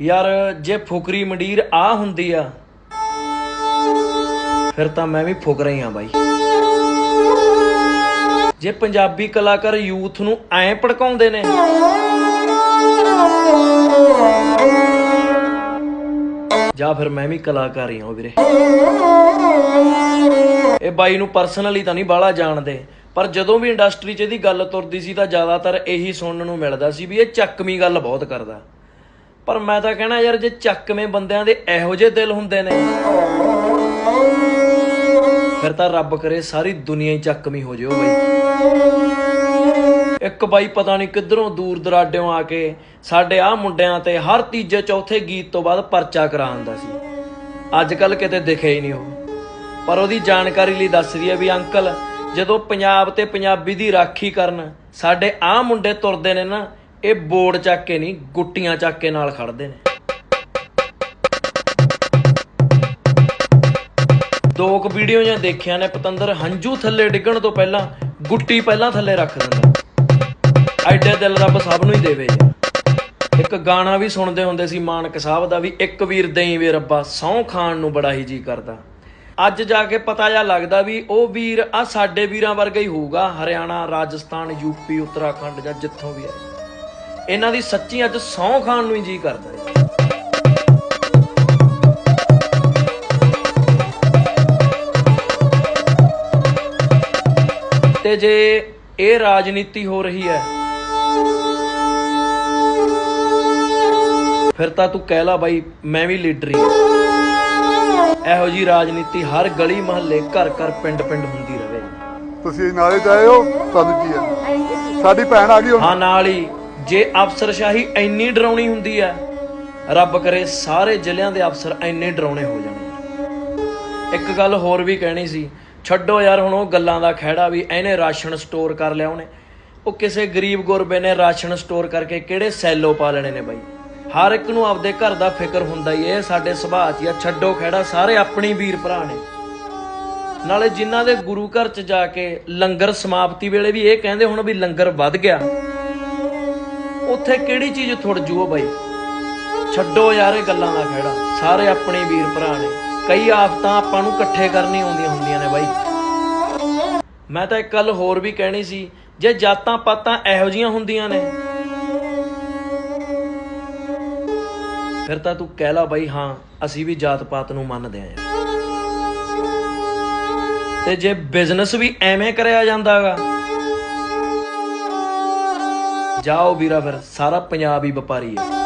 ਯਾਰ ਜੇ ਫੁਕਰੀ ਮੰਡੀਰ ਆ ਹੁੰਦੀ ਆ, ਫਿਰ ਤਾਂ ਮੈਂ ਵੀ ਫੁਕ ਰਹੀ ਆ ਬਾਈ। ਜੇ ਪੰਜਾਬੀ ਕਲਾਕਾਰ ਯੂਥ ਨੂੰ ਐਂ ਭੜਕਾਉਂਦੇ ਨੇ, ਜਾਂ ਫਿਰ ਮੈਂ ਵੀ ਕਲਾਕਾਰ ਹੀ ਹਾਂ ਵੀਰੇ। ਇਹ ਬਾਈ ਨੂੰ ਪਰਸਨਲੀ ਤਾਂ ਨਹੀਂ ਬਾਹਲਾ ਜਾਣਦੇ, ਪਰ ਜਦੋਂ ਵੀ ਇੰਡਸਟਰੀ 'ਚ ਇਹਦੀ ਗੱਲ ਤੁਰਦੀ ਸੀ ਤਾਂ ਜ਼ਿਆਦਾਤਰ ਇਹੀ ਸੁਣਨ ਨੂੰ ਮਿਲਦਾ ਸੀ ਵੀ ਇਹ ਚੱਕਵੀਂ ਗੱਲ ਬਹੁਤ ਕਰਦਾ। ਪਰ ਮੈਂ ਤਾਂ ਕਹਿਣਾ ਯਾਰ, ਜੇ ਚੱਕਵੇਂ ਬੰਦਿਆਂ ਦੇ ਇਹੋ ਜਿਹੇ ਦਿਲ ਹੁੰਦੇ ਨੇ, ਫਿਰ ਤਾਂ ਰੱਬ ਕਰੇ ਸਾਰੀ ਦੁਨੀਆ ਹੀ ਚੱਕਵੀਂ ਹੋ ਜਿਓ ਬਈ। ਇੱਕ ਬਾਈ ਪਤਾ ਨਹੀਂ ਕਿੱਧਰੋਂ ਦੂਰ ਦਰਾਡਿਓਂ ਆ ਕੇ ਸਾਡੇ ਆਹ ਮੁੰਡਿਆਂ ਤੇ ਹਰ ਤੀਜੇ ਚੌਥੇ ਗੀਤ ਤੋਂ ਬਾਅਦ ਪਰਚਾ ਕਰਾਉਂਦਾ ਸੀ। ਅੱਜ ਕੱਲ ਕਿਤੇ ਦਿਖੇ ਹੀ ਨਹੀਂ ਉਹ। ਪਰ ਉਹਦੀ ਜਾਣਕਾਰੀ ਲਈ ਦੱਸ ਰਹੀ ਹੈ ਵੀ ਅੰਕਲ, ਜਦੋਂ ਪੰਜਾਬ ਤੇ ਪੰਜਾਬੀ ਦੀ ਰਾਖੀ ਕਰਨ ਸਾਡੇ ਆਹ ਮੁੰਡੇ ਤੁਰਦੇ ਨੇ ਨਾ ਇਹ ਬੋਰਡ ਚੱਕ ਕੇ ਨਹੀਂ, ਗੁੱਟੀਆਂ ਚੱਕ ਕੇ ਨਾਲ ਖੜਦੇ ਨੇ। ਦੋ ਕੁ ਵੀਡੀਓ ਜਾਂ ਦੇਖਿਆ ਨੇ, ਪਤੰਦਰ ਹੰਝੂ ਥੱਲੇ ਡਿੱਗਣ ਤੋਂ ਪਹਿਲਾਂ ਗੁੱਟੀ ਪਹਿਲਾਂ ਥੱਲੇ ਰੱਖ ਦਿੰਦਾ। ਐਡੇ ਦਿਲ ਰੱਬ ਸਭ ਨੂੰ ਹੀ ਦੇਵੇ ਇੱਕ ਗਾਣਾ ਵੀ ਸੁਣਦੇ ਹੁੰਦੇ ਸੀ ਮਾਨਕ ਸਾਹਿਬ ਦਾ ਵੀ, ਇੱਕ ਵੀਰ ਦੇਈ ਵੇ ਰੱਬਾ, ਸਹੁੰ ਖਾਣ ਨੂੰ ਬੜਾ ਹੀ ਜੀ ਕਰਦਾ। ਅੱਜ ਜਾ ਕੇ ਪਤਾ ਜਾ ਲੱਗਦਾ ਵੀ ਉਹ ਵੀਰ ਆ, ਸਾਡੇ ਵੀਰਾਂ ਵਰਗਾ ਹੀ ਹੋਊਗਾ, ਹਰਿਆਣਾ, ਰਾਜਸਥਾਨ ਯੂਪੀ ਉੱਤਰਾਖੰਡ ਜਾਂ ਜਿੱਥੋਂ ਵੀ ਆਏ ਇਹਨਾਂ ਦੀ ਸੱਚੀ ਅੱਜ ਸਹੁੰ ਖਾਣ ਨੂੰ ਹੀ ਜੀ ਕਰਦਾ ਹੈ। ਤੇ ਜੇ ਇਹ ਰਾਜਨੀਤੀ ਹੋ ਰਹੀ ਹੈ ਫਿਰ ਤਾਂ ਤੂੰ ਕਹਿ ਲਾ ਬਾਈ ਮੈਂ ਵੀ ਲੀਡਰ ਹੀ ਇਹੋ ਜੀ ਰਾਜਨੀਤੀ ਹਰ ਗਲੀ ਮਹੱਲੇ ਘਰ ਘਰ ਪਿੰਡ ਪਿੰਡ ਹੁੰਦੀ ਰਹੇ। ਤੁਸੀਂ ਨਾਲੇ ਹੋ ਤੁਹਾਨੂੰ ਕੀ ਹੈ? ਸਾਡੀ ਭੈਣ ਆ ਗਈ ਹੁਣ। ਹਾਂ ਨਾਲ ਹੀ। ਜੇ ਅਫਸਰਸ਼ਾਹੀ ਇੰਨੀ ਡਰਾਉਣੀ ਹੁੰਦੀ ਹੈ ਰੱਬ ਕਰੇ ਸਾਰੇ ਜ਼ਿਲ੍ਹਿਆਂ ਦੇ ਅਫਸਰ ਇੰਨੇ ਡਰਾਉਣੇ ਹੋ ਜਾਣ। ਇੱਕ ਗੱਲ ਹੋਰ ਵੀ ਕਹਿਣੀ ਸੀ ਛੱਡੋ ਯਾਰ ਹੁਣ ਉਹ ਗੱਲਾਂ ਦਾ ਖਹਿੜਾ ਵੀ ਇਹਨੇ ਰਾਸ਼ਨ ਸਟੋਰ ਕਰ ਲਿਆ ਉਹਨੇ। ਉਹ ਕਿਸੇ ਗਰੀਬ ਗੁਰਬੇ ਨੇ ਰਾਸ਼ਨ ਸਟੋਰ ਕਰਕੇ ਕਿਹੜੇ ਸੈਲੋ ਪਾ ਲੈਣੇ ਨੇ ਬਾਈ? ਹਰ ਇੱਕ ਨੂੰ ਆਪਦੇ ਘਰ ਦਾ ਫਿਕਰ ਹੁੰਦਾ ਹੀ ਹੈ, ਇਹ ਸਾਡੇ ਸੁਭਾਅ 'ਚ ਆ ਛੱਡੋ ਖਹਿੜਾ ਸਾਰੇ ਆਪਣੀ ਵੀਰ ਭਰਾ ਨੇ। ਨਾਲੇ ਜਿਨ੍ਹਾਂ ਦੇ ਗੁਰੂ ਘਰ 'ਚ ਜਾ ਕੇ ਲੰਗਰ ਸਮਾਪਤੀ ਵੇਲੇ ਵੀ ਇਹ ਕਹਿੰਦੇ ਹੁਣ ਵੀ ਲੰਗਰ ਵੱਧ ਗਿਆ। ਉੱਥੇ ਕਿਹੜੀ ਚੀਜ਼ ਥੁੜ ਜੂਓ ਬਾਈ? ਛੱਡੋ ਯਾਰ ਇਹ ਗੱਲਾਂ ਦਾ ਖਹਿੜਾ ਸਾਰੇ ਆਪਣੇ ਵੀਰ ਭਰਾ ਨੇ। ਕਈ ਆਫਤਾਂ ਆਪਾਂ ਨੂੰ ਇਕੱਠੇ ਕਰਨੀ ਆਉਂਦੀਆਂ ਹੁੰਦੀਆਂ ਨੇ ਬਾਈ। ਮੈਂ ਤਾਂ ਇੱਕ ਗੱਲ ਹੋਰ ਵੀ ਕਹਿਣੀ ਸੀ, ਜੇ ਜਾਤਾਂ ਪਾਤਾਂ ਇਹੋ ਜੀਆਂ ਹੁੰਦੀਆਂ ਨੇ। ਫਿਰ ਤਾਂ ਤੂੰ ਕਹਿ ਲਾ ਬਾਈ, ਹਾਂ, ਅਸੀਂ ਵੀ ਜਾਤ ਪਾਤ ਨੂੰ ਮੰਨਦੇ ਆਂ ਤੇ ਜੇ ਬਿਜ਼ਨਸ ਵੀ ਐਵੇਂ ਕਰਿਆ ਜਾਂਦਾਗਾ ਜਾਓ ਵੀਰਾ ਫਿਰ ਸਾਰਾ ਪੰਜਾਬ ਹੀ ਵਪਾਰੀ ਹੈ।